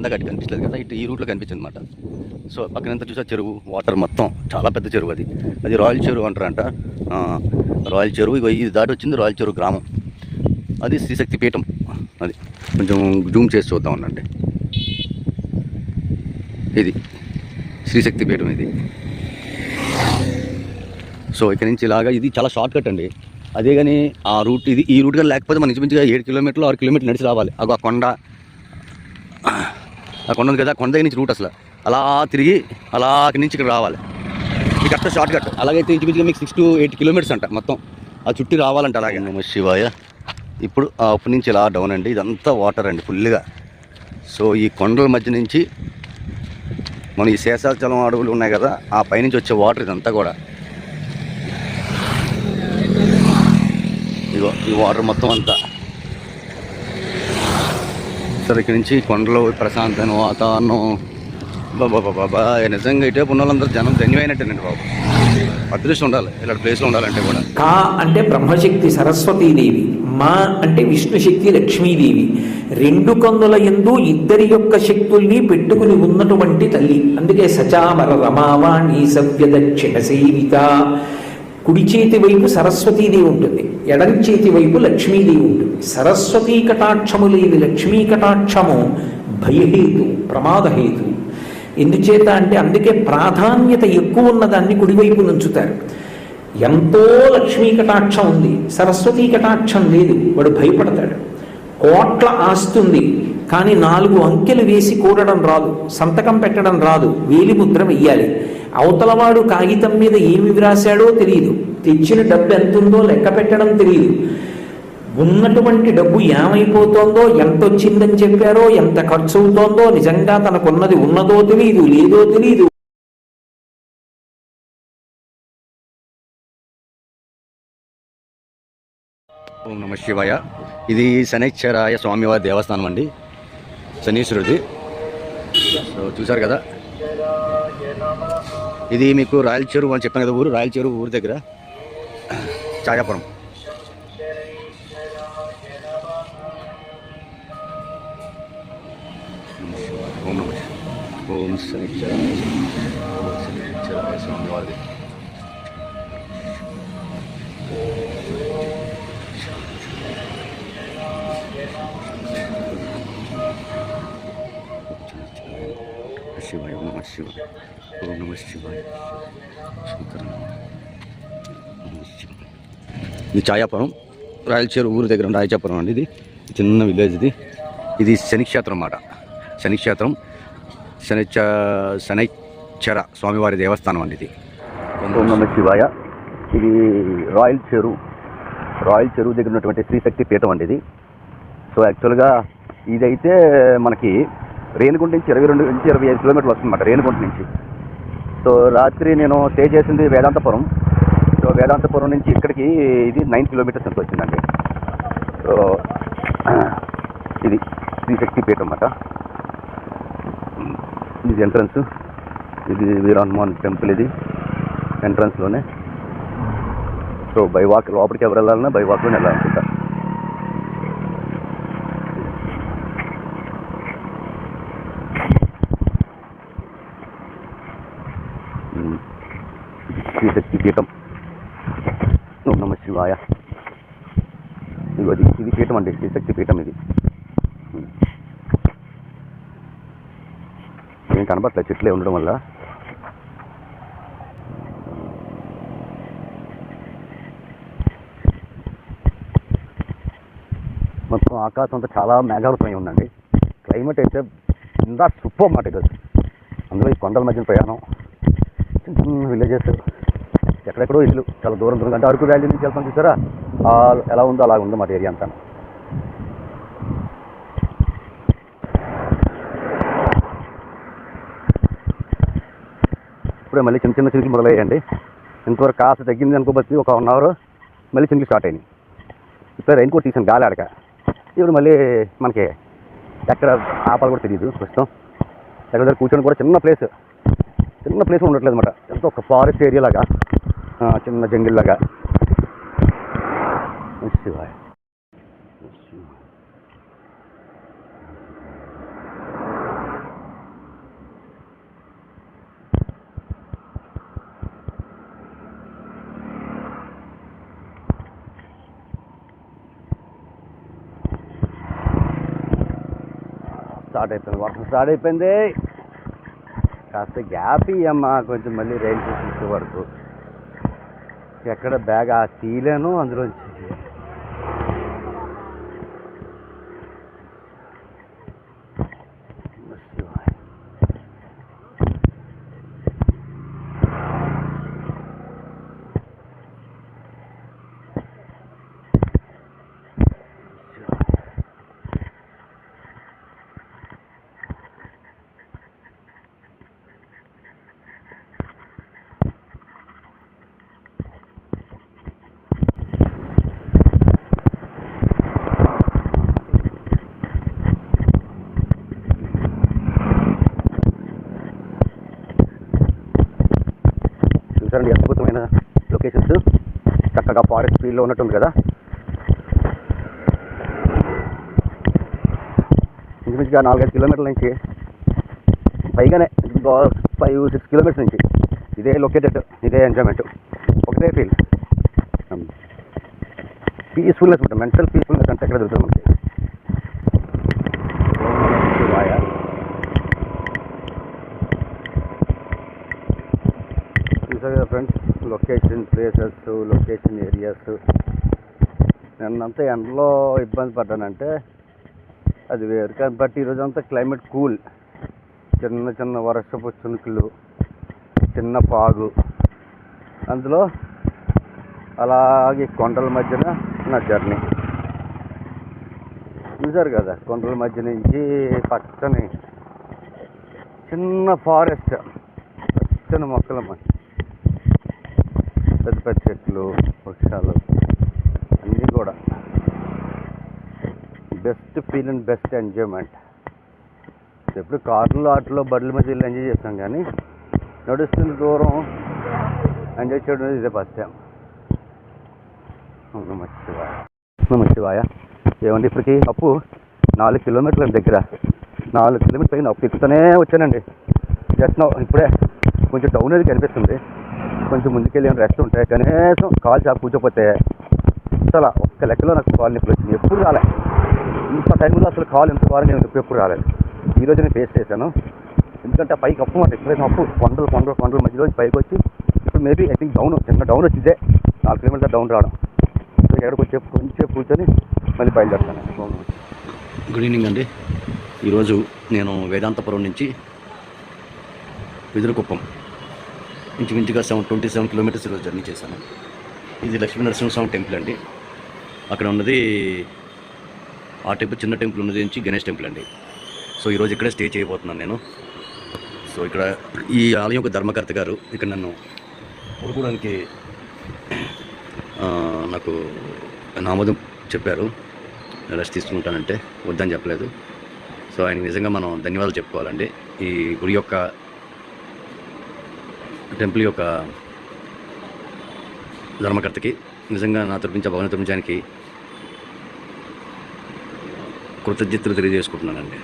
ఇందాక అటు కనిపించలేదు కదా ఇటు ఈ రూట్లో కనిపించింది అనమాట సో పక్కన చూసా చెరువు వాటర్ మొత్తం చాలా పెద్ద చెరువు అది. అది రాయల్ చెరువు అంటారంట. రాయల్ చెరువు ఇగో ఇది దాటి వచ్చింది రాయల్ చెరువు గ్రామం. అది శ్రీశక్తి పీఠం. అది కొంచెం జూమ్ చేసి చూద్దాం అనండి. ఇది శ్రీశక్తి పీఠం ఇది. సో ఇక్కడ నుంచి ఇలాగా ఇది చాలా షార్ట్ కట్ అండి. అదే కానీ ఆ రూట్ ఇది ఈ రూట్ కానీ లేకపోతే మన ఇంచుమించుగా ఏడు కిలోమీటర్లు ఆరు కిలోమీటర్లు నడిచి రావాలి. అగో ఆ కొండ. ఆ కొండ ఉంది కదా కొండ దగ్గర నుంచి రూట్ అసలు. అలా తిరిగి అలా అక్కడి నుంచి ఇక్కడ రావాలి. ఇది కరెక్ట్ షార్ట్ కట్ అలాగైతే ఇంచుమించుగా మీకు సిక్స్ టు ఎయిట్ కిలోమీటర్స్ అంట మొత్తం. ఆ చుట్టి రావాలంట అలాగే. నమ శివాయ. ఇప్పుడు ఆ అప్పు నుంచి ఇలా డౌన్ అండి. ఇదంతా వాటర్ అండి ఫుల్గా సో ఈ కొండల మధ్య నుంచి మన ఈ శేషాచలం అడవులు ఉన్నాయి కదా ఆ పైనుంచి వచ్చే వాటర్ ఇదంతా కూడా. ఇగో ఈ వాటర్ మొత్తం అంతా. సరే ఇక్కడి నుంచి కొండలు ప్రశాంతమైన వాతావరణం బాబా బాబా నిజంగా ఇటే ఉన్న వాళ్ళందరూ జనం ధన్యమైనట్టేనండి బాబు. అదృష్టం ఉండాలి ఇలాంటి ప్లేస్లో ఉండాలంటే కూడా. కా అంటే బ్రహ్మశక్తి సరస్వతీదేవి మా అంటే విష్ణుశక్తి లక్ష్మీదేవి రెండు కందుల ఎందు ఇద్దరి యొక్క శక్తుల్ని పెట్టుకుని ఉన్నటువంటి తల్లి. అందుకే సచామర రమావాణి సవ్య దక్షిణ సేవిత. కుడి చేతి వైపు సరస్వతీదేవి ఉంటుంది ఎడం చేతి వైపు లక్ష్మీదేవి ఉంటుంది. సరస్వతీ కటాక్షము లేని లక్ష్మీ కటాక్షము భయహేతు ప్రమాదహేతు. ఎందుచేత అంటే అందుకే ప్రాధాన్యత ఎక్కువ ఉన్నదాన్ని కుడివైపు నుంచుతారు. ఎంతో లక్ష్మీ కటాక్షం ఉంది సరస్వతీ కటాక్షం లేదు వాడు భయపడతాడు. కోట్ల ఆస్తి ఉంది కానీ నాలుగు అంకెలు వేసి కూడడం రాదు సంతకం పెట్టడం రాదు వేలి ముద్ర వెయ్యాలి. అవతలవాడు కాగితం మీద ఏమి వ్రాశాడో తెలియదు తెచ్చిన డబ్బు ఎంత ఉందో లెక్క పెట్టడం తెలియదు ఉన్నటువంటి డబ్బు ఏమైపోతుందో ఎంత వచ్చిందని చెప్పారో ఎంత ఖర్చు అవుతోందో నిజంగా తనకున్నది ఉన్నదో తెలియదు లేదో తెలియదు ఓం నమ శివాయ. ఇది శనైశ్వరాయ స్వామివారి దేవస్థానం అండి. శనీశ్వరుడిది. సో చూసారు కదా? ఇది మీకు రాయల చెరువు అని చెప్పాను కదా ఊరు? రాయల చెరువు ఊరి దగ్గర. ఛాయాపురం ఓం నమ ఓం శనిశ్చరాయ ఓం శనిశ్చరాయ స్వామివారి శివాయ ఓం నమ శివాయ ఓం నమ శివాయ శంకర శివాయ. ఇది ఛాయాపురం. రాయలచేరు ఊరు దగ్గర రాయచాపురం అండి ఇది. చిన్న విలేజ్ ఇది. ఇది శనిక్షేత్రం అన్నమాట. శనిక్షేత్రం శనిచ శనిచ్చర స్వామివారి దేవస్థానం అండి ఇది. ఓం శివాయ. ఇది రాయల్ చెరువు రాయల్ చెరువు దగ్గర ఉన్నటువంటి శ్రీశక్తి పీఠం అండి ఇది. సో యాక్చువల్గా ఇదైతే మనకి రేణిగుంట నుంచి ఇరవై రెండు నుంచి ఇరవై ఐదు కిలోమీటర్లు వస్తుందన్నమాట రేణిగుంట నుంచి. సో రాత్రి నేను స్టే చేసింది వేదాంతపురం. సో వేదాంతపురం నుంచి ఇక్కడికి ఇది నైన్ కిలోమీటర్స్ ఎంత వచ్చిందండి. సో ఇది శ్రీశక్తి పీఠం అన్నమాట. ఇది ఎంట్రన్స్ ఇది వీరాన్మోహన్ టెంపుల్ ఇది. ఎంట్రన్స్లోనే సో బై వాక్ లోపలికి ఎవరు వెళ్ళాలన్నా బై వాక్లోనే వెళ్ళాలనుకుంటా. శ్రీశక్తి పీఠం. నమ శివాయ. ఇది ఇది పీఠం అండి శ్రీశక్తి పీఠం ఇది. కనబడట్లేదు చెట్లే ఉండడం వల్ల. మొత్తం ఆకాశం అంతా చాలా మేఘాలపై ఉందండి. క్లైమేట్ అయితే ఇందా సూపర్ అన్నమాట ఇది. అందులో ఈ కొండల మధ్యన ప్రయాణం. చిన్న చిన్న విలేజెస్ ఎక్కడెక్కడో ఇల్లు. చాలా దూరం దూరం. అంటే అరకు వ్యాలీ నుంచి వెళ్తాం చూసారా? ఎలా ఉందో అలా ఉందన్నమాట ఏరియా అంతా. ఇప్పుడే మళ్ళీ చిన్న చిన్న చినుకులు మొదలయ్యాయండి. ఇంతవరకు కాస్త తగ్గింది అనుకోబట్టి ఒక వన్ అవర్ మళ్ళీ చినుకులు స్టార్ట్ అయినాయి. ఇప్పుడు రైన్ కోట్ తీసాను గాలి ఆడక. ఇప్పుడు మళ్ళీ మనకి ఎక్కడ ఆపాలి కూడా తెలియదు ప్రస్తుతం. ఎక్కడ దగ్గర కూర్చొని కూడా చిన్న ప్లేస్ చిన్న ప్లేస్ ఉండట్లేదు అనమాట ఎంతో ఒక ఫారెస్ట్ ఏరియా లాగా చిన్న జంగిల్ లాగా. శివాయ్. స్టార్ట్ అయిపోయింది. వర్షం స్టార్ట్ అయిపోయింది. కాస్త గ్యాప్ ఇయ్యమ్మా కొంచెం మళ్ళీ రైలు స్టేషన్ వరకు. ఎక్కడ బ్యాగ్ ఆ తీలేను అందులోంచి. చూసారండి అద్భుతమైన లొకేషన్స్. చక్కగా ఫారెస్ట్ ఫీల్డ్లో ఉన్నట్టుంది కదా. ఇంచుమించుగా నాలుగైదు కిలోమీటర్ల నుంచి పైగానే ఫైవ్ సిక్స్ కిలోమీటర్స్ నుంచి ఇదే లొకేటెడ్ ఇదే ఎంజాయ్మెంట్ ఒకటే ఫీల్ పీస్ఫుల్నెస్ hmm. ఉంటుంది. మెంటల్ పీస్ఫుల్నెస్ అంటే ఎక్కడ దొరుకుతుంది మనకి శివాయ. చూసారు కదా friends location places location areas నిన్నంతా ఎండలో ఇబ్బంది పడ్డానంటే అది వేరు. కానీ బట్ ఈరోజంతా అంతా క్లైమేట్ కూల్ చిన్న చిన్న వర్షపు చినుకులు చిన్న పాగు. అందులో అలాగే కొండల మధ్యన నా జర్నీ చూసారు కదా కొండల మధ్య నుంచి పచ్చని చిన్న ఫారెస్ట్ పచ్చని మొక్కల మధ్య. పెద్ద పెద్ద చెట్లు వృక్షాలు అన్నీ కూడా. Best feel and best enjoyment ఎప్పుడు కార్లో ఆటలో బండ్ల మధ్య వెళ్ళి ఎంజాయ్ చేస్తాం కానీ నడుస్తున్న దూరం ఎంజాయ్ చేయడం అనేది ఇదే ఫస్ట్ టైం నమ శివాయ. నమ శివాయ. ఏమండి ఇప్పటికి? అప్పు నాలుగు కిలోమీటర్ల దగ్గర. నాలుగు కిలోమీటర్లు అయిన అప్పు ఎక్కుతూనే వచ్చానండి. జస్ట్ నా ఇప్పుడే కొంచెం డౌన్ అనేది కనిపిస్తుంది. కొంచెం ముందుకెళ్ళి రెస్ట్ ఉంటాయి కనీసం కాల్ చాలా కూర్చోపోతే అసలు ఒక్క లెక్కలో నాకు కాల్ నొప్పులు వచ్చింది ఎప్పుడు రాలే. ఇంత టైంలో అసలు కాలు ఎంత వారం నేను ఎప్పుడు రాలేదు. ఈ రోజు నేను ఫేస్ చేశాను. ఎందుకంటే పైకి అప్పు మాట. ఎక్కడైనా అప్పు. కొండలు కొండలు కొండల మధ్యలో పైకి వచ్చి ఇప్పుడు మేబీ ఐ థింక్ డౌన్ చిన్న డౌన్ వచ్చిందే. నాలుగు కిలోమీటర్ డౌన్ రావడం. సో ఎక్కడికి వచ్చే కొంచెం కూర్చొని మళ్ళీ బయలుదేరుతాను. గుడ్ ఈవినింగ్ అండి. ఈరోజు నేను వేదాంతపురం నుంచి విదురుకుప్పం ఇంచుమించుగా సెవెన్ ట్వంటీ సెవెన్ కిలోమీటర్స్ ఈరోజు జర్నీ చేశాను. ఇది లక్ష్మీ నరసింహస్వామి టెంపుల్ అండి. అక్కడ ఉన్నది ఆ టెంపుల్ చిన్న టెంపుల్ ఉన్నది నుంచి గణేష్ టెంపుల్ అండి. సో ఈరోజు ఇక్కడే స్టే చేయబోతున్నాను నేను. సో ఇక్కడ ఈ ఆలయం యొక్క ధర్మకర్త గారు ఇక్కడ నన్ను పడుకోవడానికి నాకు నామోదం చెప్పారు. రెస్ట్ తీసుకుంటానంటే వద్దని చెప్పలేదు. సో ఆయన నిజంగా మనం ధన్యవాదాలు చెప్పుకోవాలండి. ఈ గుడి యొక్క టెంపుల్ యొక్క ధర్మకర్తకి నిజంగా నా తరపించే భవన తరపించడానికి కృతజ్ఞతలు తెలియజేసుకుంటున్నానండి.